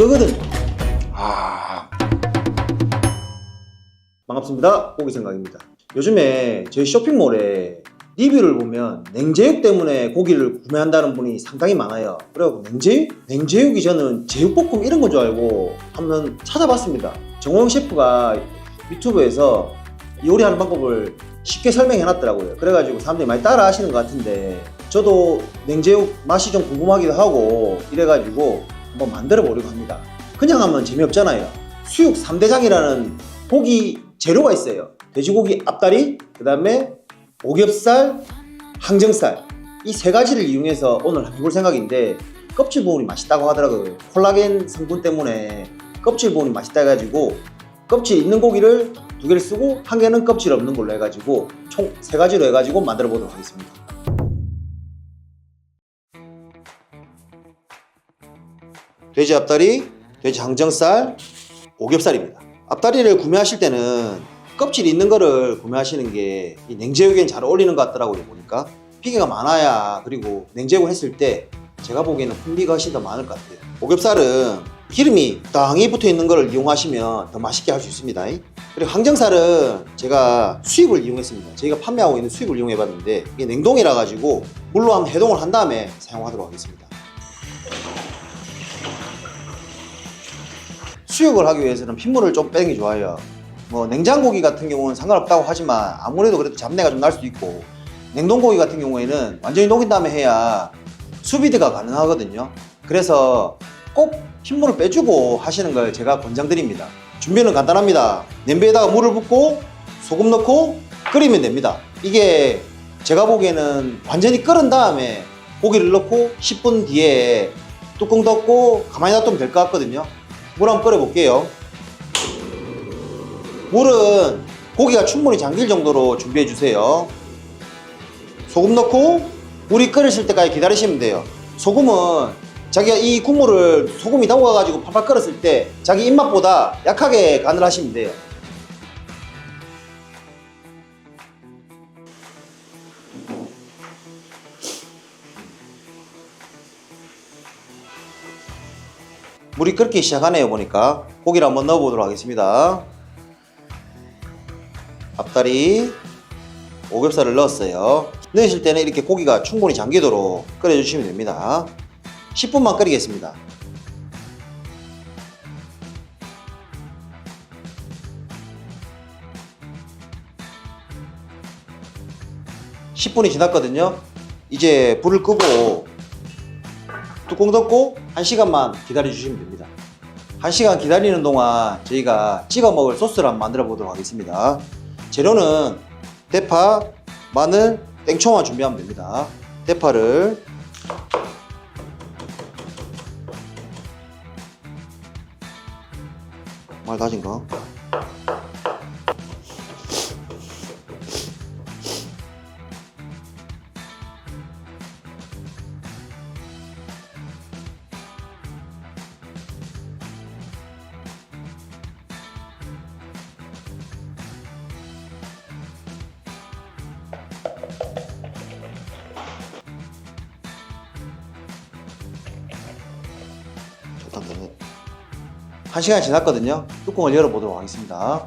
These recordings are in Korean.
이거거든요. 아. 반갑습니다. 고기 생각입니다. 요즘에 저희 쇼핑몰에 리뷰를 보면 냉제육 때문에 고기를 구매한다는 분이 상당히 많아요. 그래갖고 냉제육? 냉제육이 저는 제육볶음 이런 건 줄 알고 한번 찾아봤습니다. 정호영 셰프가 유튜브에서 요리하는 방법을 쉽게 설명해 놨더라고요. 그래가지고 사람들이 많이 따라 하시는 것 같은데 저도 냉제육 맛이 좀 궁금하기도 하고 이래가지고 한번 만들어 보려고 합니다. 그냥 하면 재미없잖아요. 수육 3대장이라는 고기 재료가 있어요. 돼지고기 앞다리, 그 다음에 오겹살, 항정살 이 세 가지를 이용해서 오늘 해볼 생각인데 껍질 부분이 맛있다고 하더라고요. 콜라겐 성분 때문에 껍질 부분이 맛있다 해가지고 껍질 있는 고기를 두 개를 쓰고 한 개는 껍질 없는 걸로 해가지고 총 세 가지로 해가지고 만들어 보도록 하겠습니다. 돼지 앞다리, 돼지 항정살, 오겹살입니다. 앞다리를 구매하실 때는 껍질 있는 거를 구매하시는 게이 냉제육엔 잘 어울리는 것 같더라고요 보니까. 피개가 많아야 그리고 냉제육을 했을 때 제가 보기에는 풍미가 훨씬 더 많을 것 같아요. 오겹살은 기름이 땅이 붙어 있는 거를 이용하시면 더 맛있게 할 수 있습니다. 그리고 항정살은 제가 수입을 이용했습니다. 저희가 판매하고 있는 수입을 이용해 봤는데 이게 냉동이라 가지고 물로 한번 해동을 한 다음에 사용하도록 하겠습니다 수육을 하기 위해서는 핏물을 좀 빼는 게 좋아요. 뭐 냉장고기 같은 경우는 상관없다고 하지만 아무래도 그래도 잡내가 좀 날 수도 있고 냉동고기 같은 경우에는 완전히 녹인 다음에 해야 수비드가 가능하거든요. 그래서 꼭 핏물을 빼주고 하시는 걸 제가 권장드립니다. 준비는 간단합니다. 냄비에다가 물을 붓고 소금 넣고 끓이면 됩니다. 이게 제가 보기에는 완전히 끓은 다음에 고기를 넣고 10분 뒤에 뚜껑 덮고 가만히 놔두면 될 것 같거든요. 물 한번 끓여 볼게요. 물은 고기가 충분히 잠길 정도로 준비해 주세요. 소금 넣고 물이 끓으실 때까지 기다리시면 돼요. 소금은 자기가 이 국물을 소금이 담가가지고 팍팍 끓었을 때 자기 입맛보다 약하게 간을 하시면 돼요. 물이 끓기 시작하네요 보니까. 고기를 한번 넣어보도록 하겠습니다. 앞다리 오겹살을 넣었어요. 넣으실 때는 이렇게 고기가 충분히 잠기도록 끓여주시면 됩니다. 10분만 끓이겠습니다. (10분이) 지났거든요. 이제 불을 끄고 뚜껑 덮고 1시간만 기다려 주시면 됩니다. 1시간 기다리는 동안 저희가 찍어 먹을 소스를 한번 만들어 보도록 하겠습니다. 재료는 대파, 마늘, 땡초만 준비하면 됩니다. 대파를 말 다진가? 되네. 한 시간 지났거든요. 뚜껑을 열어보도록 하겠습니다.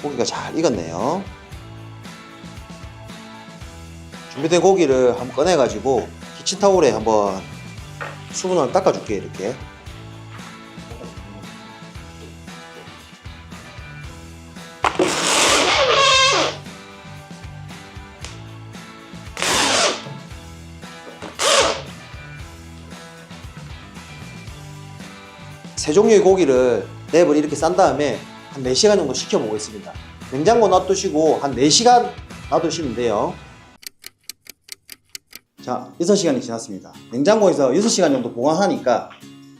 고기가 잘 익었네요. 준비된 고기를 한번 꺼내가지고 키친타올에 한번 수분을 닦아줄게요, 이렇게. 세 종류의 고기를 랩을 이렇게 싼 다음에 한 4시간 정도 식혀 보겠습니다. 냉장고 놔두시고 한 4시간 놔두시면 돼요. 자, 6시간이 지났습니다. 냉장고에서 6시간 정도 보관하니까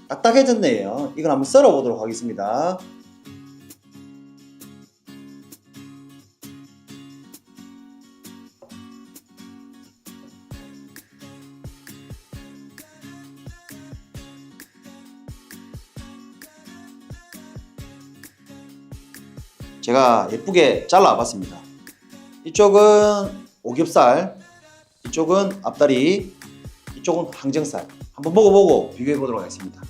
딱딱해졌네요. 이걸 한번 썰어 보도록 하겠습니다. 제가 예쁘게 잘라 봤습니다. 이쪽은 오겹살, 이쪽은 앞다리, 이쪽은 항정살. 한번 먹어보고 비교해 보도록 하겠습니다.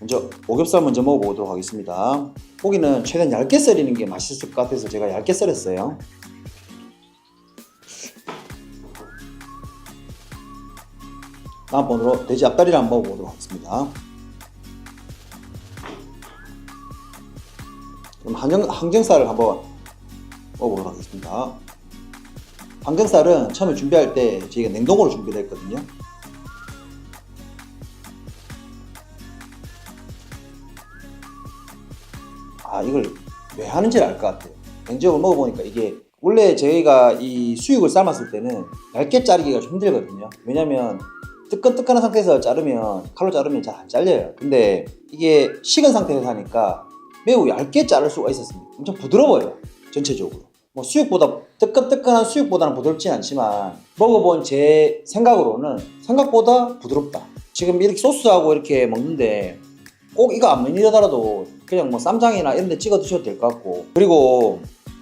먼저 오겹살 먼저 먹어보도록 하겠습니다. 고기는 최대한 얇게 썰이는 게 맛있을 것 같아서 제가 얇게 썰었어요. 다음번으로 돼지 앞다리를 한번 먹어보도록 하겠습니다. 그럼 항정, 항정살을 한번 먹어보도록 하겠습니다. 항정살은 처음에 준비할 때 저희가 냉동으로 준비를 했거든요. 아 이걸 왜 하는지 알 것 같아요. 냉장고 먹어보니까 이게 원래 저희가 이 수육을 삶았을 때는 얇게 자르기가 좀 힘들거든요. 왜냐면 뜨끈뜨끈한 상태에서 자르면 칼로 자르면 잘 안 잘려요. 근데 이게 식은 상태에서 하니까 매우 얇게 자를 수가 있었습니다. 엄청 부드러워요. 전체적으로. 뭐 수육보다 뜨끈뜨끈한 수육보다는 부드럽진 않지만 먹어본 제 생각으로는 생각보다 부드럽다. 지금 이렇게 소스하고 이렇게 먹는데 꼭 이거 안 먹이더라도 그냥 뭐 쌈장이나 이런 데 찍어 드셔도 될 것 같고 그리고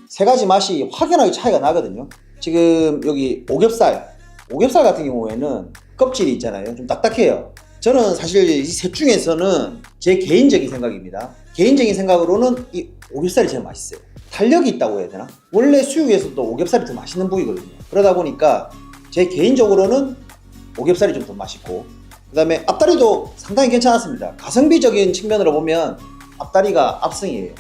세 가지 맛이 확연하게 차이가 나거든요 지금 여기 오겹살 오겹살 같은 경우에는 껍질이 있잖아요 좀 딱딱해요 저는 사실 이 셋 중에서는 제 개인적인 생각입니다 개인적인 생각으로는 이 오겹살이 제일 맛있어요 탄력이 있다고 해야 되나 원래 수육에서도 오겹살이 더 맛있는 부위거든요 그러다 보니까 제 개인적으로는 오겹살이 좀 더 맛있고 그 다음에 앞다리도 상당히 괜찮았습니다. 가성비적인 측면으로 보면 앞다리가 압승이에요.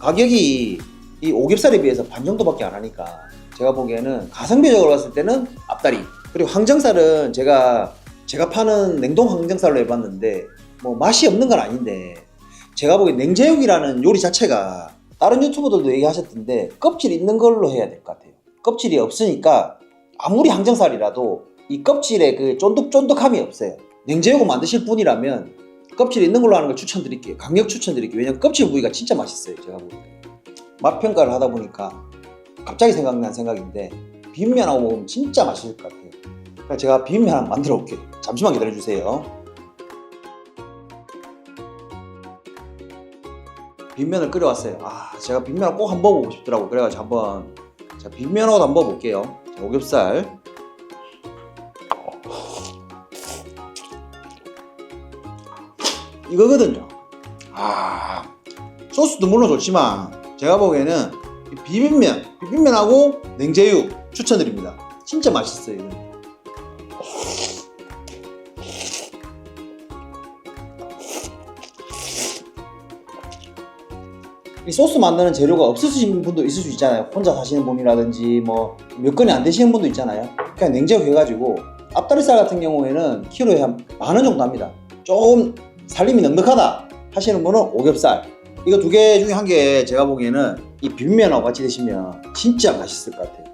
가격이 이 오겹살에 비해서 반 정도밖에 안 하니까 제가 보기에는 가성비적으로 봤을 때는 앞다리. 그리고 항정살은 제가 제가 파는 냉동 항정살로 해봤는데 뭐 맛이 없는 건 아닌데 제가 보기엔 냉제육이라는 요리 자체가 다른 유튜버들도 얘기하셨던데 껍질 있는 걸로 해야 될 것 같아요. 껍질이 없으니까 아무리 항정살이라도 이 껍질에 그 쫀득쫀득함이 없어요. 냉제육을 만드실 분이라면 껍질 있는 걸로 하는 걸 추천드릴게요. 강력 추천드릴게요. 왜냐면 껍질 부위가 진짜 맛있어요. 제가 보기에. 맛 평가를 하다 보니까 갑자기 생각난 생각인데 비빔면하고 먹으면 진짜 맛있을 것 같아요. 그러니까 제가 비빔면 한번 만들어 볼게요. 잠시만 기다려 주세요. 비빔면을 끓여왔어요. 아, 제가 비빔면을 꼭 한번 먹어보고 싶더라고요. 그래가지고 한번 자, 비빔면하고도 한번 먹어볼게요. 자, 오겹살. 이거거든요. 아 소스도 물론 좋지만 제가 보기에는 이 비빔면, 비빔면하고 냉제육 추천드립니다. 진짜 맛있어요. 이거. 이 소스 만드는 재료가 없으신 분도 있을 수 있잖아요. 혼자 사시는 분이라든지 뭐 몇 건이 안 되시는 분도 있잖아요. 그냥 냉제육 해가지고 앞다리살 같은 경우에는 키로에 한 만 원 정도 합니다. 조금 살림이 넉넉하다 하시는 분은 오겹살 이거 두 개 중에 한 개 제가 보기에는 이 비빔면하고 같이 드시면 진짜 맛있을 것 같아요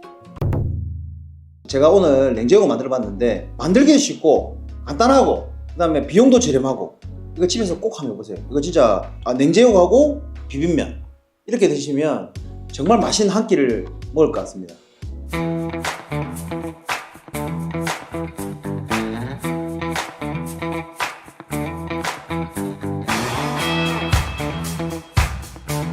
제가 오늘 냉제육을 만들어 봤는데 만들기도 쉽고 간단하고 그 다음에 비용도 저렴하고 이거 집에서 꼭 한번 해보세요 이거 진짜 아, 냉제육하고 비빔면 이렇게 드시면 정말 맛있는 한 끼를 먹을 것 같습니다